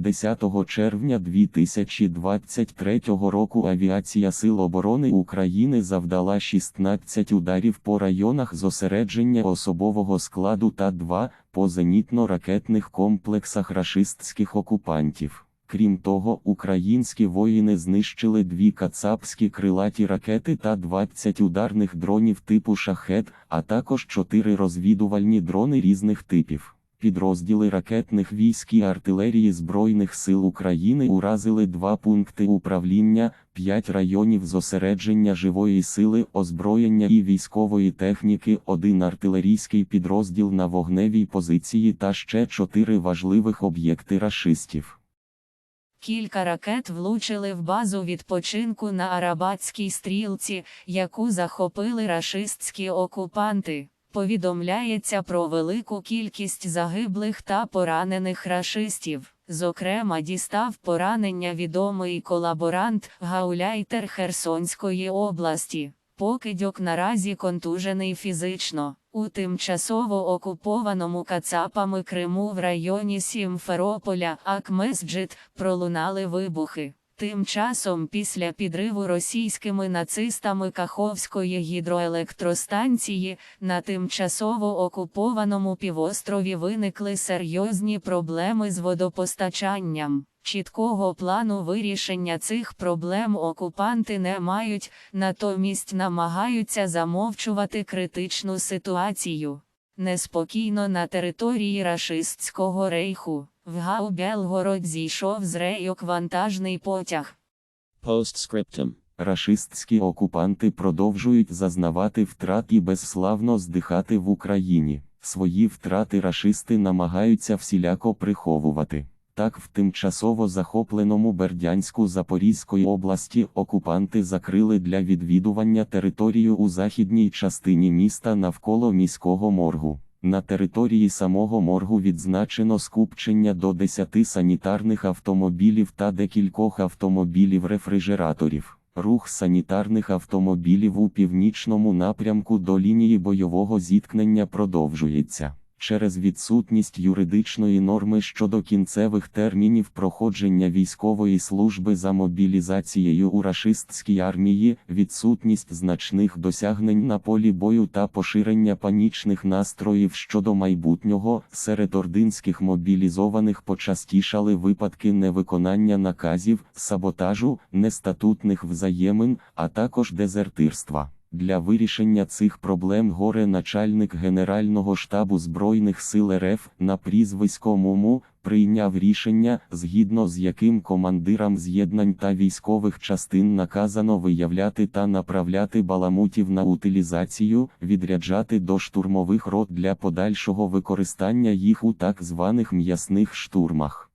10 червня 2023 року Авіація Сил оборони України завдала 16 ударів по районах зосередження особового складу та 2 по зенітно-ракетних комплексах рашистських окупантів. Крім того, українські воїни знищили дві кацапські крилаті ракети та 20 ударних дронів типу шахет, а також 4 розвідувальні дрони різних типів. Підрозділи ракетних військ і артилерії Збройних сил України уразили два пункти управління, 5 районів зосередження живої сили, озброєння і військової техніки, один артилерійський підрозділ на вогневій позиції та ще 4 важливих об'єкти рашистів. Кілька ракет влучили в базу відпочинку на Арабатській стрілці, яку захопили рашистські окупанти. Повідомляється про велику кількість загиблих та поранених рашистів. Зокрема, дістав поранення відомий колаборант Гауляйтер Херсонської області. Покидьок наразі контужений фізично. У тимчасово окупованому Кацапами Криму в районі Сімферополя Акмесджит пролунали вибухи. Тим часом після підриву російськими нацистами Каховської гідроелектростанції на тимчасово окупованому півострові виникли серйозні проблеми з водопостачанням. Чіткого плану вирішення цих проблем окупанти не мають, натомість намагаються замовчувати критичну ситуацію. Неспокійно на території рашистського рейху. В Гау-Белгород зійшов з рейок вантажний потяг. Postscriptum. Рашистські окупанти продовжують зазнавати втрат і безславно здихати в Україні. Свої втрати рашисти намагаються всіляко приховувати. Так, в тимчасово захопленому Бердянську Запорізької області окупанти закрили для відвідування територію у західній частині міста навколо міського моргу. На території самого моргу відзначено скупчення до 10 санітарних автомобілів та декількох автомобілів-рефрижераторів. Рух санітарних автомобілів у північному напрямку до лінії бойового зіткнення продовжується. Через відсутність юридичної норми щодо кінцевих термінів проходження військової служби за мобілізацією у рашистській армії, відсутність значних досягнень на полі бою та поширення панічних настроїв щодо майбутнього, серед ординських мобілізованих почастішали випадки невиконання наказів, саботажу, нестатутних взаємин, а також дезертирства. Для вирішення цих проблем горе начальник Генерального штабу Збройних сил РФ на прізвисько Муму прийняв рішення, згідно з яким командирам з'єднань та військових частин наказано виявляти та направляти баламутів на утилізацію, відряджати до штурмових рот для подальшого використання їх у так званих м'ясних штурмах.